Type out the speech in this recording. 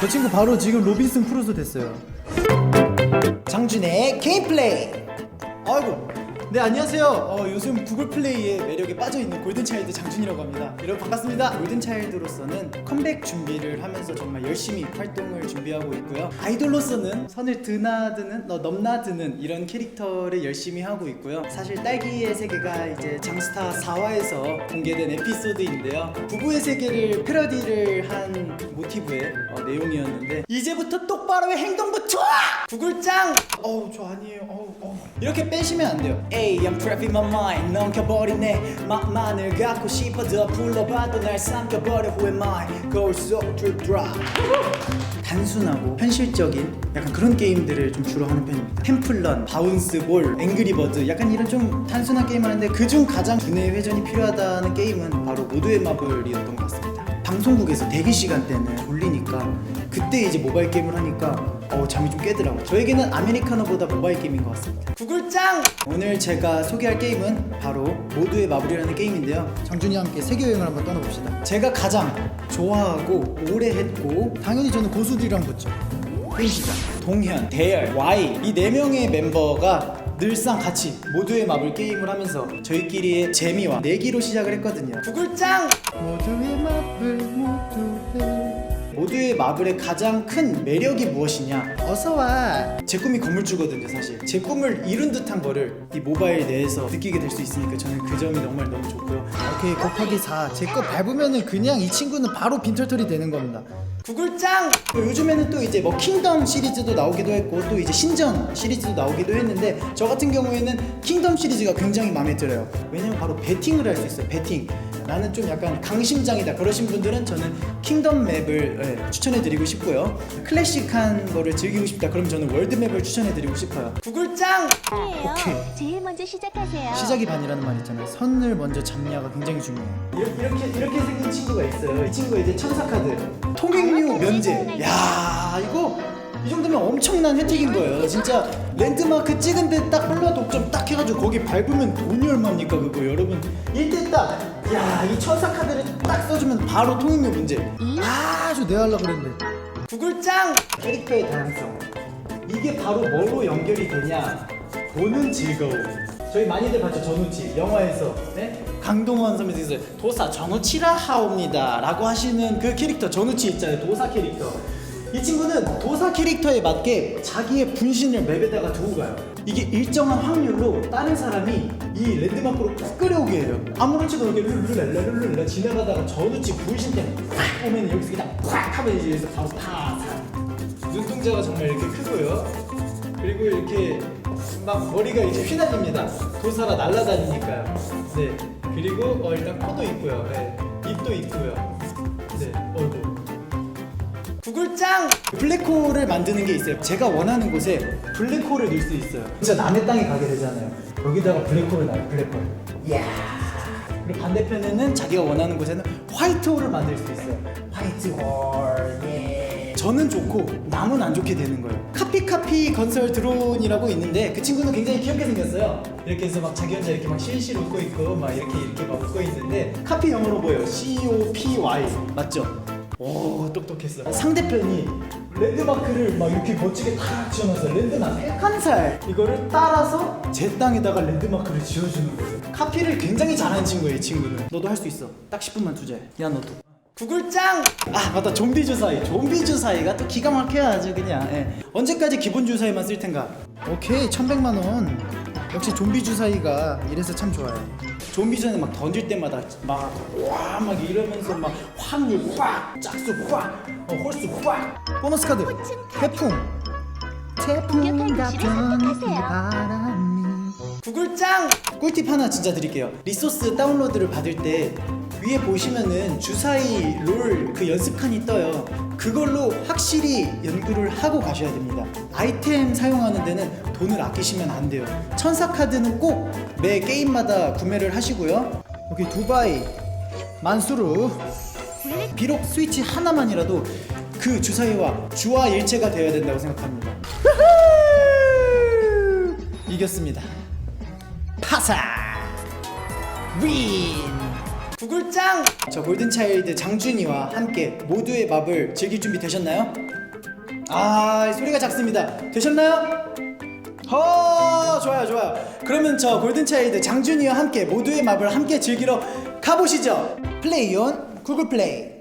저 친구 바로 지금 로빈슨 크루소 됐어요. 장준의 게임 플레이. 아이고. 네 안녕하세요. 어, 요즘 구글 플레이에 매력에 빠져 있는 골든 차일드 장준이라고 합니다. 여러분 반갑습니다. 골든 차일드로서는 컴백 준비를 하면서 정말 열심히 활동을 준비하고 있고요. 아이돌로서는 선을 드나드는 어, 넘나드는 이런 캐릭터를 열심히 하고 있고요. 사실 딸기의 세계가 이제 장스타 4화에서 공개된 에피소드인데요. 부부의 세계를 패러디를 한 모티브의 어, 내용이었는데 이제부터 똑바로의 행동부터 구글짱 어우 저 아니에요 어우 어우 이렇게 빼시면 안 돼요. Hey I'm trapping my mind. 넘겨버리네. 맘만을 갖고 싶어 더 불러봐도 날 삼켜버려. Who am I? Go so drip drop 단순하고 현실적인 약간 그런 게임들을 좀 주로 하는 편입니다. 템플런, 바운스볼, 앵그리버드 약간 이런 좀 단순한 게임을 하는데 그중 가장 두뇌 회전이 필요하다는 게임은 바로 모두의 마블이었던 것 같습니다. 방송국에서 대기 시간 때는 졸리니까 그때 이제 모바일 게임을 하니까 어 잠이 좀 깨더라고요. 저에게는 아메리카노보다 모바일 게임인 것 같습니다. 구글짱! 오늘 제가 소개할 게임은 바로 모두의 마블이라는 게임인데요. 장준이와 함께 세계 여행을 한번 떠나봅시다. 제가 가장 좋아하고 오래 했고 당연히 저는 고수들이랑 붙죠. 펜시장, 동현, 대열, Y 이 네 명의 멤버가 늘상 같이 모두의 마블 게임을 하면서 저희끼리의 재미와 내기로 시작을 했거든요. 구글짱! 모두의 마블 Yeah. 마블의 가장 큰 매력이 무엇이냐? 어서 와. 제 꿈이 건물주거든요, 사실. 제 꿈을 이룬 듯한 거를 이 모바일 내에서 느끼게 될 수 있으니까 저는 그 점이 정말 너무 좋고요. 오케이, 곱하기 4. 제 거 밟으면은 그냥 이 친구는 바로 빈털털이 되는 겁니다. 구글짱! 요즘에는 또 이제 뭐 킹덤 시리즈도 나오기도 했고 또 이제 신전 시리즈도 나오기도 했는데 저 같은 경우에는 킹덤 시리즈가 굉장히 마음에 들어요. 왜냐면 바로 배팅을 할 수 있어요. 배팅. 나는 좀 약간 강심장이다 그러신 분들은 저는 킹덤 맵을 예, 추천 해 드리고 싶고요. 클래식한 거를 즐기고 싶다 그럼 저는 월드 맵을 추천해 드리고 싶어요. 구글짱! 오케이. 이에요. 제일 먼저 시작하세요. 시작이 반이라는 말 있잖아요. 선을 먼저 잡냐가 굉장히 중요해요. 이렇게 이렇게, 이렇게 생긴 친구가 있어요. 이 친구가 이제 천사 카드. 통행료 면제. 야 이거 이 정도면 엄청난 혜택인 거예요. 진짜 랜드마크 찍은 데 딱 홀라 독점 딱 해가지고 거기 밟으면 돈이 얼마입니까 그거 여러분. 이때 딱. 야, 이 천사 카드를 딱 써주면 바로 통행료 문제. 아주 내 하려고 그랬는데. 구글짱! 캐릭터의 다양성. 이게 바로 뭐로 연결이 되냐? 보는 즐거움. 저희 많이들 봤죠 전우치 영화에서 네? 강동원 선배님께서 도사 전우치라 하옵니다라고 하시는 그 캐릭터 전우치 있잖아요 도사 캐릭터 이 친구는 도사 캐릭터에 맞게 자기의 분신을 맵에다가 두고 가요 이게 일정한 확률로 다른 사람이 이 랜드마크로 푹 끌어오게 해요 아무렇지도 않게 룰루랄라 룰루랄라 지나가다가 전우치 분신 팍 오면 여기서 그냥 팍 하면 이제 여기서 바로 팍 눈동자가 정말 이렇게 크고요. 그리고 이렇게 막 머리가 이제 휘날립니다. 도사라 날아다니니까요. 네. 그리고 어, 일단 코도 있고요. 네. 입도 있고요. 구글짱! 블랙홀을 만드는 게 있어요. 제가 원하는 곳에 블랙홀을 넣을 수 있어요. 진짜 남의 땅에 가게 되잖아요. 여기다가 블랙홀을 놔요. 블랙홀. 이야. 그리고 반대편에는 자기가 원하는 곳에는 화이트홀을 만들 수 있어요. 화이트홀. 예. 저는 좋고 남은 안 좋게 되는 거예요. 카피카피 건설 드론이라고 있는데 그 친구는 굉장히 귀엽게 생겼어요. 이렇게 해서 막 자기 혼자 이렇게 막 실실 웃고 있고 막 이렇게 이렇게 막 웃고 있는데 카피 영어로 뭐예요? C O P Y 맞죠? 오 똑똑했어. 상대편이 랜드마크를 막 이렇게 멋지게 탁 지어놨어요. 랜드마크 한살 이거를 따라서 제 땅에다가 랜드마크를 지어주는 거예요. 카피를 굉장히 잘하는 친구예요, 이 친구는. 너도 할 수 있어. 딱 10분만 투자해. 야 너도. 구글짱! 아 맞다 좀비 주사위 좀비 주사위가 또 기가 막혀요 아주 그냥 예. 언제까지 기본 주사위만 쓸 텐가 오케이 1100만원 역시 좀비 주사위가 이래서 참 좋아요 좀비 전에 막 던질 때마다 막와막 이러면서 막 확률 확 짝수 확 어, 홀수 확 보너스 카드 태풍 태풍 같은 이. 바람이 구글짱! 꿀팁 하나 진짜 드릴게요. 리소스 다운로드를 받을 때 위에 보시면은 주사위 롤 그 연습칸이 떠요. 그걸로 확실히 연구를 하고 가셔야 됩니다. 아이템 사용하는 데는 돈을 아끼시면 안 돼요. 천사 카드는 꼭 매 게임마다 구매를 하시고요. 오케이 두바이 만수르 비록 스위치 하나만이라도 그 주사위와 주와 일체가 되어야 된다고 생각합니다. 이겼습니다. 파사 윈 구글짱! 저 골든차일드 장준이와 함께 모두의 맵을 즐길 준비 되셨나요? 아 소리가 작습니다. 되셨나요? 허 좋아요 좋아요. 그러면 저 골든차일드 장준이와 함께 모두의 맵을 함께 즐기러 가보시죠. 플레이온 구글 플레이